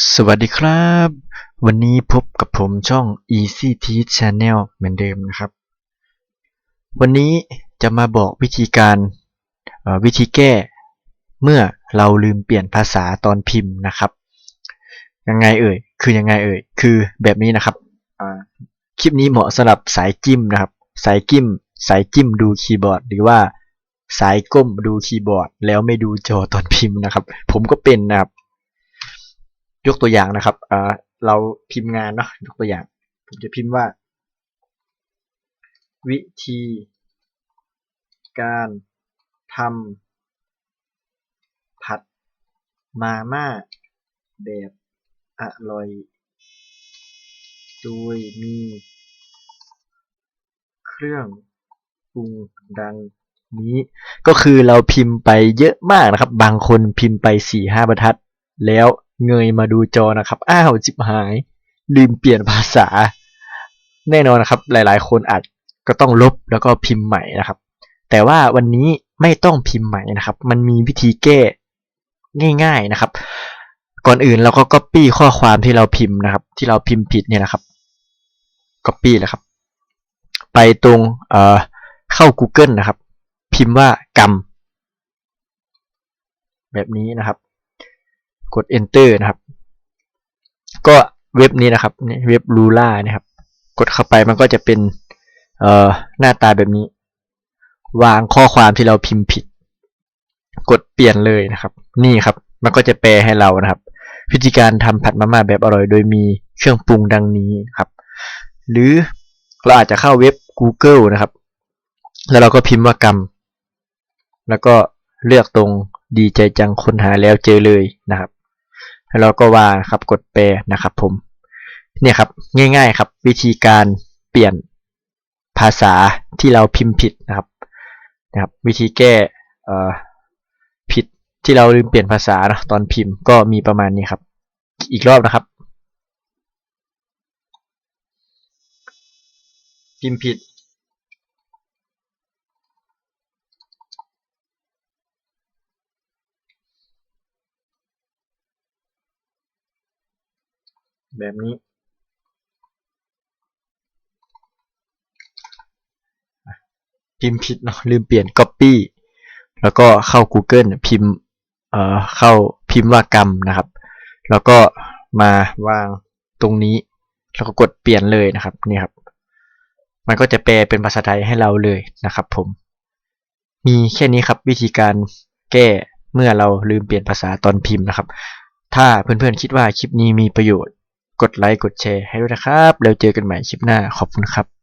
สวัสดีครับ วันนี้พบกับผมช่อง Easy Teach Channel เหมือนเดิมนะครับ วันนี้จะมาบอกวิธีการวิธีแก้ เมื่อเราลืมเปลี่ยนภาษาตอนพิมพ์นะครับ ยังไงเอ่ย คือยังไงเอ่ย คือแบบนี้นะครับ คลิปนี้เหมาะสำหรับสายจิ้มนะครับ สายจิ้ม สายจิ้มดูคีย์บอร์ด หรือว่าสายก้มดูคีย์บอร์ด แล้วไม่ดูจอตอนพิมพ์นะครับ ผมก็เป็นนะครับ ยกตัวอย่างนะครับเราพิมพ์งานเนาะยกตัวอย่าง ผมจะพิมพ์ว่า วิธีการทำผัดมาม่าแบบอร่อย โดยมี เครื่องปรุงดังนี้ ก็คือเราพิมพ์ไปเยอะมากนะครับ บางคนพิมพ์ไปสี่ห้าบรรทัด แล้ว เงยมาดูจอนะครับ อ้าวจิบหาย ลืมเปลี่ยนภาษา แน่นอนนะครับ หลายๆ คนอาจก็ต้องลบแล้วก็พิมพ์ใหม่นะครับ แต่ว่าวันนี้ไม่ต้องพิมพ์ใหม่นะครับ มันมีวิธีแก้ง่าย ๆนะครับ ก่อนอื่นเราก็ copy ข้อความที่เราพิมพ์นะครับ ที่เราพิมพ์ผิดเนี่ยนะครับ copy แล้วครับ ไปตรงเอ่อเข้า Google นะครับ พิมพ์ว่ากรรมแบบนี้นะครับ กด enter นะครับ ก็เว็บนี้นะครับเว็บ Lula นะครับ กดเข้าไปมันก็จะเป็นเอ่อหน้าตาแบบนี้ วางข้อความที่เราพิมพ์ผิด กดเปลี่ยนเลยนะครับ นี่ครับ มันก็จะแปลให้เรานะครับ วิธีการทำผัดมาม่าแบบอร่อย โดยมีเครื่องปรุงดังนี้ครับ หรือเราอาจจะเข้าเว็บ Google นะครับ แล้วเราก็พิมพ์ว่ากรรม แล้วก็เลือกตรงดีใจจังค้นหาแล้วเจอเลยนะครับ แล้วเราก็วางครับกดแปลนะครับผมเนี่ยครับง่ายๆครับ วิธีการเปลี่ยนภาษาที่เราพิมพ์ผิดนะครับนะครับ วิธีแก่อผิดที่เราลืมเปลี่ยนภาษานะตอนพิมพ์ก็มีประมาณนี้ครับ อีกรอบนะครับ พิมพ์ผิด แบบนี้พิมพ์ผิดเนาะลืมเปลี่ยน copy แล้วก็เข้า Google พิมพ์เอ่อเข้าพิมพ์ว่ากรรมนะครับ แล้วก็มาวางตรงนี้ แล้วก็กดเปลี่ยนเลยนะครับนี่ครับ มันก็จะแปลเป็นภาษาไทยให้เราเลยนะครับ ผม มีแค่นี้ครับวิธีการแก้เมื่อเราลืมเปลี่ยนภาษาตอนพิมพ์นะครับ ถ้าเพื่อนๆคิดว่าคลิปนี้มีประโยชน์ กดไลค์กดแชร์ให้ด้วยนะครับ แล้วเจอกันใหม่คลิปหน้าขอบคุณครับ